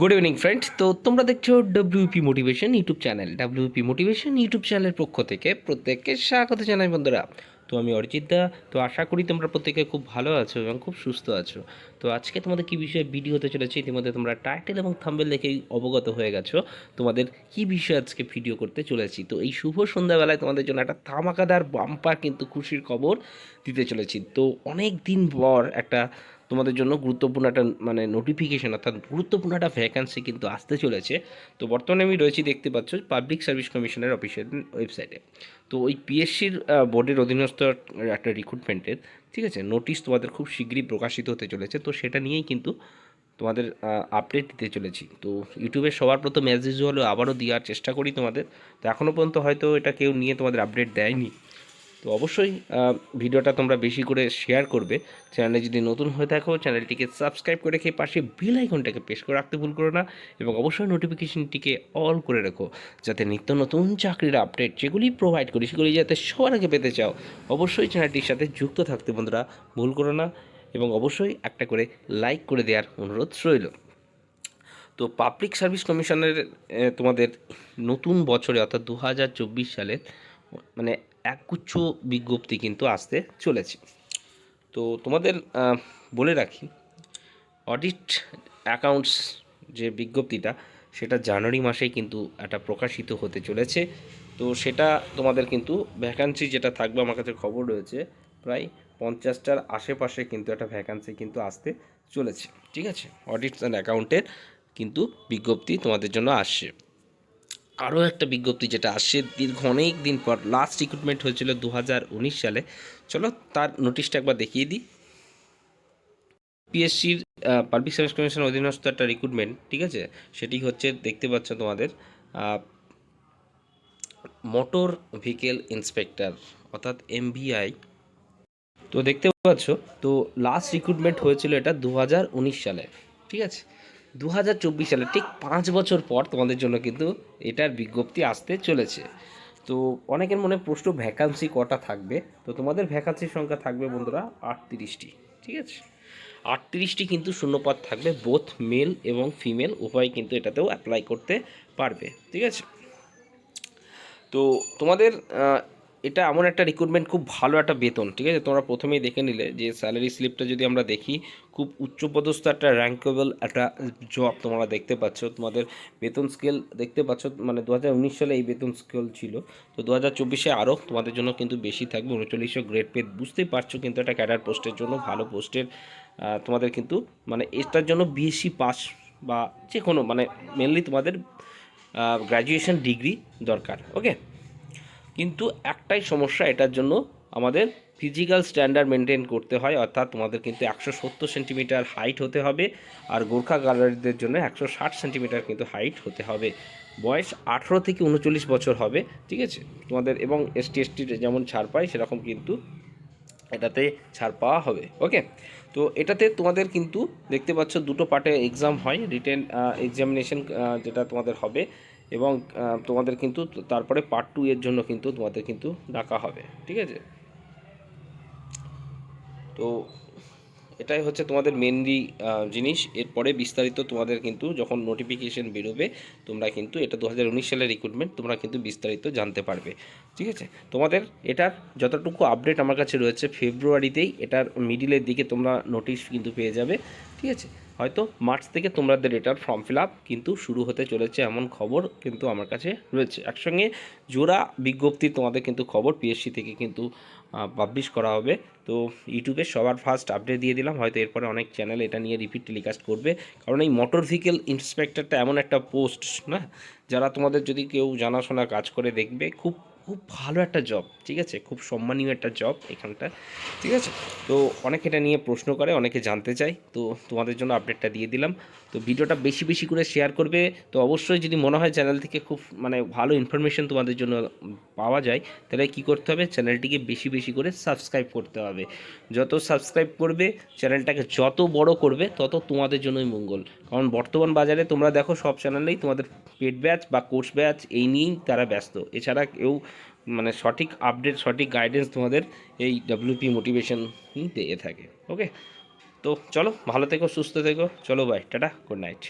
Good evening friend তো তোমরা দেখছ WP motivation YouTube channel WP motivation YouTube চ্যানেলের পক্ষ থেকে প্রত্যেককে স্বাগত জানাই, বন্ধুরা। তো আমি অরিজিৎ দা। তো আশা করি তোমরা প্রত্যেকে খুব ভালো আছো এবং খুব সুস্থ আছো। তো আজকে তোমাদের কী বিষয়ে ভিডিও হতে চলেছে, ইতিমধ্যে তোমরা টাইটেল এবং থাম্বেল দেখেই অবগত হয়ে গেছো। তোমাদের কী বিষয়ে আজকে ভিডিও করতে চলেছি? তো এই শুভ সন্ধ্যাবেলায় তোমাদের জন্য একটা তামাকাদার বাম্পার কিন্তু খুশির খবর দিতে চলেছি। তো অনেক দিন পর একটা তোমাদের জন্য গুরুত্বপূর্ণ একটা মানে নোটিফিকেশন অর্থাৎ গুরুত্বপূর্ণ একটা ভ্যাকান্সি কিন্তু আসতে চলেছে। তো বর্তমানে আমি রয়েছি দেখতে পাচ্ছ পাবলিক সার্ভিস কমিশনের অফিসিয়াল ওয়েবসাইটে তো ওই পিএসসির বোর্ডের অধীনস্থ একটা রিক্রুটমেন্টের ঠিক আছে নোটিশ তোমাদের খুব শীঘ্রই প্রকাশিত হতে চলেছে। তো সেটা নিয়েই কিন্তু তোমাদের আপডেট দিতে চলেছি। তো ইউটিউবে সবার প্রথম অ্যাজ ইউজুয়াল আবারও দেওয়ার চেষ্টা করি তোমাদের। তো এখনও পর্যন্ত হয়তো এটা কেউ নিয়ে তোমাদের আপডেট দেয়নি। তো অবশ্যই ভিডিওটা তোমরা বেশি করে শেয়ার করবে। চ্যানেলে যদি নতুন হয়ে থাকো চ্যানেলটিকে সাবস্ক্রাইব করে রেখে পাশে বেল আইকনটাকে প্রেস করে রাখতে ভুল করো না এবং অবশ্যই নোটিফিকেশনটিকে অল করে রাখো, যাতে নিত্য নতুন চাকরির আপডেট যেগুলি প্রোভাইড করি, সেগুলি যাতে সবার আগে পেতে চাও। অবশ্যই চ্যানেলটির সাথে যুক্ত থাকতে বন্ধুরা ভুল করো না এবং অবশ্যই একটা করে লাইক করে দেওয়ার অনুরোধ রইল। তো পাবলিক সার্ভিস কমিশনের তোমাদের নতুন বছরে অর্থাৎ দু হাজার চব্বিশ সালের মানে একগুচ্ছ বিজ্ঞপ্তি কিন্তু আসতে চলেছে। তো তোমাদের বলে রাখি অডিট অ্যাকাউন্টস যে বিজ্ঞপ্তিটা, সেটা জানুয়ারি মাসেই কিন্তু একটা প্রকাশিত হতে চলেছে। তো সেটা তোমাদের কিন্তু ভ্যাকান্সি যেটা থাকবে, আমার কাছে খবর রয়েছে, প্রায় পঞ্চাশটার আশেপাশে কিন্তু একটা ভ্যাকান্সি কিন্তু আসতে চলেছে। ঠিক আছে? অডিট অ্যান্ড অ্যাকাউন্টের কিন্তু বিজ্ঞপ্তি তোমাদের জন্য আসছে। আরও একটা বিজ্ঞপ্তি যেটা আসছে, দীর্ঘ অনেক দিন পর লাস্ট রিক্রুটমেন্ট হয়েছিল দু হাজার উনিশ সালে। চলো তার নোটিশটা একবার দেখিয়ে দিই। পিএসসির পাবলিক সার্ভিস কমিশনের অধীনস্থ একটা রিক্রুটমেন্ট ঠিক আছে? সেটি হচ্ছে, দেখতে পাচ্ছ তোমাদের মোটর ভেহিকেল ইন্সপেক্টর অর্থাৎ এমভিআই তো দেখতে পাচ্ছ, তো লাস্ট রিক্রুটমেন্ট হয়েছিল এটা দু হাজার উনিশ সালে, ঠিক আছে? দু হাজার চব্বিশ সালে ঠিক পাঁচ বছর পর তোমাদের জন্য কিন্তু এটার বিজ্ঞপ্তি আসতে চলেছে। তো অনেকের মনে প্রশ্ন ভ্যাকান্সি কটা থাকবে? তো তোমাদের ভ্যাকান্সির সংখ্যা থাকবে বন্ধুরা আটত্রিশটি, ঠিক আছে? আটত্রিশটি কিন্তু শূন্যপদ থাকবে বোথ মেল এবং ফিমেল উভয় কিন্তু এটাতেও অ্যাপ্লাই করতে পারবে, ঠিক আছে? তো তোমাদের এটা এমন একটা রিক্রুটমেন্ট খুব ভালো একটা বেতন, ঠিক আছে? তোমরা প্রথমেই দেখে নিলে যে স্যালারি স্লিপটা যদি আমরা দেখি, খুব উচ্চপদস্থ একটা র্যাঙ্কেবল একটা জব তোমরা দেখতে পাচ্ছ। তোমাদের বেতন স্কেল দেখতে পাচ্ছ মানে দু হাজার উনিশ সালে এই বেতন স্কেল ছিল। তো দু হাজার চব্বিশে আরও তোমাদের জন্য কিন্তু বেশি থাকবে, উনচল্লিশশো গ্রেড পে বুঝতেই পারছ কিন্তু একটা ক্যাডার পোস্টের জন্য, ভালো পোস্টের তোমাদের কিন্তু মানে এটার জন্য বিএসসি পাস বা যে কোনো মানে মেনলি তোমাদের গ্র্যাজুয়েশন ডিগ্রি দরকার ওকে কিন্তু একটাই সমস্যা, এটার জন্য আমাদের ফিজিক্যাল স্ট্যান্ডার্ড মেনটেন করতে হয়, অর্থাৎ তোমাদের কিন্তু একশো সত্তর সেন্টিমিটার হাইট হতে হবে আর গোর্খা গ্যালারিদের জন্য একশো ষাট সেন্টিমিটার কিন্তু হাইট হতে হবে। বয়স আঠেরো থেকে উনচল্লিশ বছর হবে, ঠিক আছে? তোমাদের এবং এসটি এসটির যেমন ছাড় পায়, সেরকম কিন্তু এটাতে ছাড় পাওয়া হবে ওকে তো এটাতে তোমাদের কিন্তু দেখতে পাচ্ছ দুটো পার্টে এক্সাম হয় রিটেন এক্সামিনেশন যেটা তোমাদের হবে। এবং তোমাদের কিন্তু তারপরে পার্ট টু এর জন্য কিন্তু তোমাদের কিন্তু ডাকা হবে, ঠিক আছে? তো এটাই হচ্ছে তোমাদের মেনলি জিনিস। এরপরে বিস্তারিত তোমাদের কিন্তু যখন নোটিফিকেশন বেরোবে, তোমরা কিন্তু এটা দু হাজার উনিশ সালের রিক্রুটমেন্ট তোমরা কিন্তু বিস্তারিত জানতে পারবে, ঠিক আছে? তোমাদের এটার যতটুকু আপডেট আমার কাছে রয়েছে ফেব্রুয়ারিতেই এটার মিডিলের দিকে তোমরা নোটিশ কিন্তু পেয়ে যাবে, ঠিক আছে? হয়তো মার্চ থেকে তোমাদের এটার ফর্ম ফিল আপ কিন্তু শুরু হতে চলেছে এমন খবর কিন্তু আমার কাছে রয়েছে। একসঙ্গে জোড়া বিজ্ঞপ্তি তোমাদের কিন্তু খবর পিএসসি থেকে কিন্তু পাবলিশ করা হবে। তো ইউটিউবে সবার ফার্স্ট আপডেট দিয়ে দিলাম, হয়তো এরপরে অনেক চ্যানেল এটা নিয়ে রিপিট টেলিকাস্ট করবে। কারণ এই মোটর ভেহিকেল ইন্সপেক্টরটা এমন একটা পোস্ট না? যারা তোমাদের যদি কেউ জানাশোনা কাজ করে দেখবে, খুব খুব ভালো একটা জব ঠিক আছে? খুব সম্মানীয় একটা জব এখানটা ঠিক আছে? তো অনেকে এটা নিয়ে প্রশ্ন করে, অনেকে জানতে চায়। তো তোমাদের জন্য আপডেটটা দিয়ে দিলাম। তো ভিডিওটা বেশি বেশি করে শেয়ার করবে। তো অবশ্যই যদি মনে হয় চ্যানেল থেকে খুব মানে ভালো ইনফরমেশন তোমাদের জন্য পাওয়া যায়, তাহলে কি করতে হবে? চ্যানেলটিকে বেশি বেশি করে সাবস্ক্রাইব করতে হবে। যত সাবস্ক্রাইব করবে চ্যানেলটাকে যত বড় করবে, তত তোমাদের জন্যই মঙ্গল। কারণ বর্তমান বাজারে তোমরা দেখো সব চ্যানেলেই তোমাদের পেড ব্যাচ বা কোর্স ব্যাচ এই নিয়েই তারা ব্যস্ত। এছাড়া কেউ মানে সঠিক আপডেট সঠিক গাইডেন্স তোমাদের এই ডাব্লিউপি মোটিভেশন দিয়ে থাকে। ওকে তো চলো, ভালো থেকো, সুস্থ থেকো। চলো বাই টাটা গুড নাইট